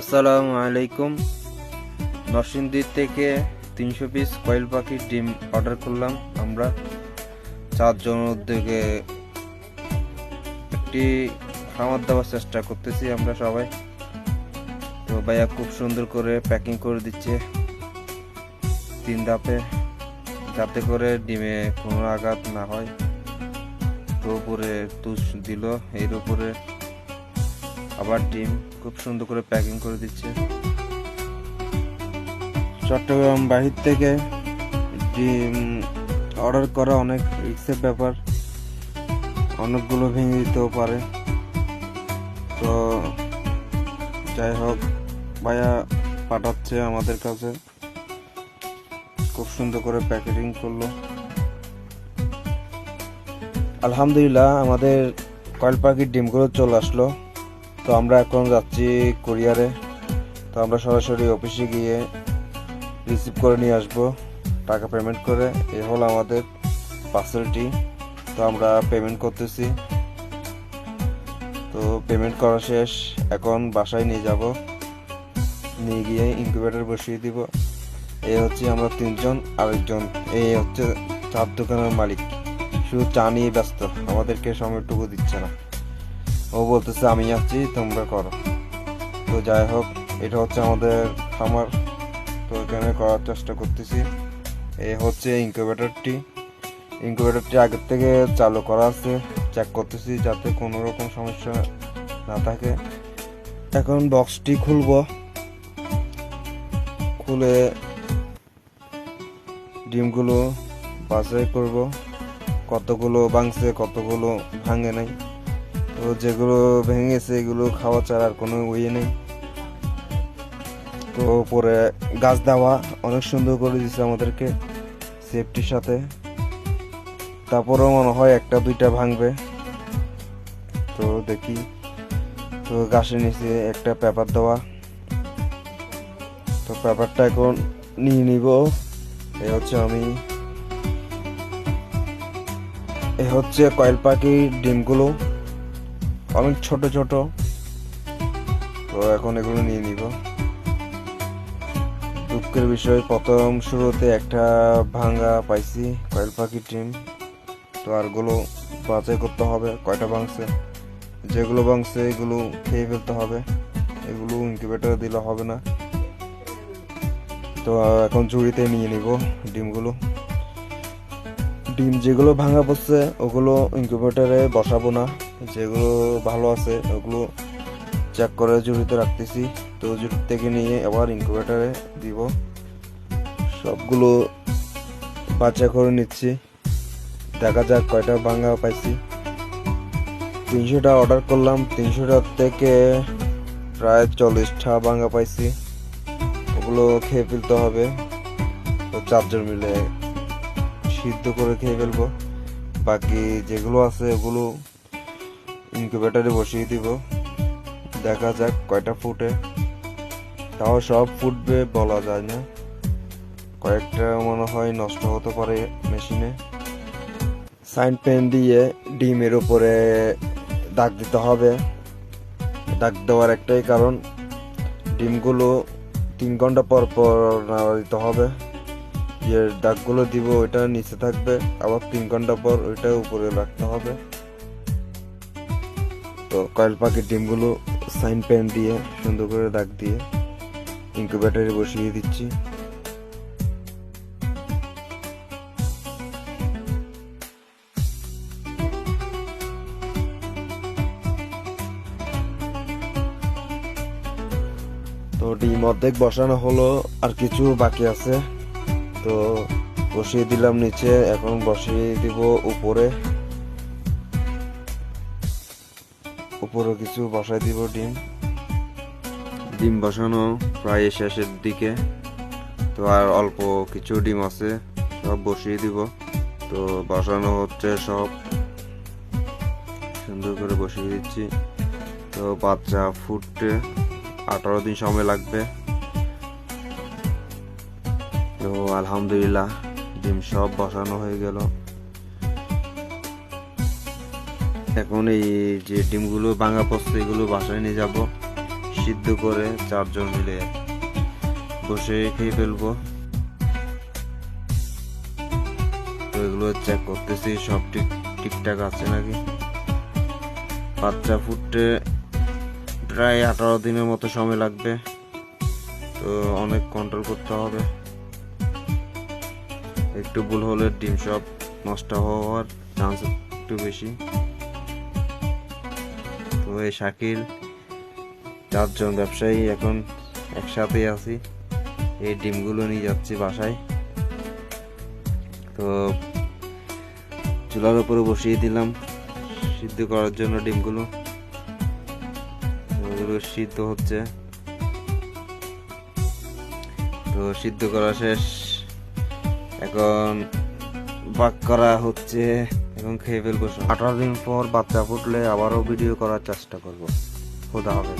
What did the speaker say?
আসসালামু আলাইকুম। নরসিংদী থেকে তিনশো পিস কয়েল পাখির ডিম অর্ডার করলাম। আমরা চারজন উদ্যোগে একটি খাবার দেওয়ার চেষ্টা করতেছি আমরা সবাই। তো ভাইয়া খুব সুন্দর করে প্যাকিং করে দিচ্ছে। তিন ধাপে যাতে করে ডিমে কোনো আঘাত না হয়। তো উপরে তুষ দিল, এর উপরে আবার ডিম খুব সুন্দর করে প্যাকিং করে দিচ্ছে। চট্টগ্রাম বাহির থেকে ডিম অর্ডার করা অনেক রিক্সের ব্যাপার। অনেকগুলো ভেঙে দিতেও পারে। তো যাই হোক, ভাইয়া পাঠাচ্ছে আমাদের কাছে। খুব সুন্দর করে প্যাকেটিং করল। আলহামদুলিল্লাহ, আমাদের কয়েল পাখির ডিমগুলো চলে আসলো। তো আমরা এখন যাচ্ছি কুরিয়ারে। তো আমরা সরাসরি অফিসে গিয়ে রিসিভ করে নিয়ে আসব, টাকা পেমেন্ট করে। এ হলো আমাদের পার্সেলটি তো আমরা পেমেন্ট করতেছি। তো পেমেন্ট করা শেষ। এখন বাসায় নিয়ে যাব। নিয়ে গিয়ে ইনকিউবেটর বসিয়ে দিব। এই হচ্ছে আমরা তিনজন, আরেকজন। এই হচ্ছে চার দোকানের মালিক। শুধু চা নিয়ে ব্যস্ত। আমাদেরকে সময়টুকু দিচ্ছে না। ও বলতেছে, আমি আছি তোমরা করো। তো যাই হোক, এটা হচ্ছে আমাদের খামার। তো এখানে করার চেষ্টা করতেছি। এ হচ্ছে ইনকিউবেটরটি। ইনকিউবেটরটি আগের থেকে চালু করা আছে। চেক করতেছি যাতে কোনো রকম সমস্যা না থাকে। এখন বক্সটি খুলব। খুলে ডিমগুলো বাছাই করব। কতগুলো ভাঙছে, কতগুলো ভাঙে নাই। তো যেগুলো ভেঙেছে, এগুলো খাওয়া ছাড়ার কোনো ইয়ে নেই। তো পরে গাছ দেওয়া অনেক সুন্দর করে দিচ্ছে আমাদেরকে সেফটির সাথে। তারপরেও মনে হয় একটা, দুইটা ভাঙবে। তো দেখি, তো গাছের নিচে একটা পেপার দেওয়া। তো পেপারটা এখন নিয়ে নিব। এ হচ্ছে আমি। এ হচ্ছে কয়েল পাখির ডিমগুলো। অনেক ছোট ছোট। তো এখন এগুলো নিয়ে নিব। দুঃখের বিষয়, প্রথম শুরুতে একটা ভাঙ্গা পাইছি, কয়েল পাখির ডিম তো আরগুলো বাছাই করতে হবে, কয়টা ভাঙছে? যেগুলো ভাঙছে, এগুলো খেয়ে ফেলতে হবে। এগুলো ইনকিউবেটারে দিলে হবে না। তো এখন ঝুড়িতে নিয়ে নিব ডিমগুলো। ডিম যেগুলো ভাঙা পড়ছে, ওগুলো ইনকিউবেটারে বসাবো না। যেগুলো ভালো আছে, ওগুলো চেক করে ঝুড়িতে রাখতেছি। তো ঝুড়ি থেকে নিয়ে আবার ইনকিউবেটারে দিব। সবগুলো বাচ্চা করে নিচ্ছি। দেখা যাক কয়টা ভাঙা পাইছি। তিনশোটা অর্ডার করলাম। তিনশোটা থেকে প্রায় চল্লিশটা ভাঙা পাইছি। ওগুলো খেয়ে ফেলতে হবে। তো চারজন মিলে সিদ্ধ করে খেয়ে ফেলব। বাকি যেগুলো আছে, ওগুলো ইনকিউবেটারে বসিয়ে দিব। দেখা যাক কয়টা ফুটে। তাও সব ফুটবে বলা যায় না। কয়েকটা মনে হয় নষ্ট হতে পারে মেশিনে। সাইন পেন দিয়ে ডিমের উপরে দাগ দিতে হবে। দাগ দেওয়ার একটাই কারণ, ডিমগুলো তিন ঘণ্টা পর পর নাড়া দিতে হবে। যে দাগগুলো দিব ওইটা নিচে থাকবে, আবার তিন ঘণ্টা পর ওইটা উপরে রাখতে হবে। তো কয়েল পাখির ডিমগুলো সাইন পেন দিয়ে সুন্দর করে দাগ দিয়ে ইনকিউবেটারে বসিয়ে দিচ্ছি। তো ডিম অর্ধেক বসানো হলো, আর কিছু বাকি আছে। তো বসিয়ে দিলাম নিচে, এখন বসিয়ে দিব উপরে। উপরে কিছু বসাই দিব ডিম। ডিম বসানো প্রায় শেষের দিকে। তো আর অল্প কিছু ডিম আছে, সব বসিয়ে দিব। তো বসানো হচ্ছে সব। সুন্দর করে বসিয়ে দিচ্ছি। তো বাচ্চা ফুটতে আঠারো দিন সময় লাগবে। তো আলহামদুলিল্লাহ, ডিম সব বসানো হয়ে গেল। এখন এই যে ডিমগুলো, ভাঙা পড়ছে এগুলো বাসায় নিয়ে যাব। সিদ্ধ করে চারজন মিলে বসে খেয়ে ফেলব। তো এগুলো চেক করতেছি, সব ঠিক, ঠিকঠাক আছে নাকি? বাচ্চা ফুটতে প্রায় আঠারো দিনের মতো সময় লাগবে। তো অনেক কন্ট্রোল করতে হবে। একটু ভুল হলে ডিম সব নষ্ট হওয়ার চান্স একটু বেশি। এই শাকিল, চারজন ব্যবসায়ী এখন একসাথেই আছি। এই ডিমগুলো নিয়ে যাচ্ছি বাসায়। তো চুলার উপরে বসিয়ে দিলাম সিদ্ধ করার জন্য ডিমগুলো। সিদ্ধ হচ্ছে। তো সিদ্ধ করা শেষ। এখন বাক করা হচ্ছে এখন খেয়ে ফেলব। আঠারো দিন পর বাচ্চা ফুটলে আবারও ভিডিও করার চেষ্টা করব খোদা হবে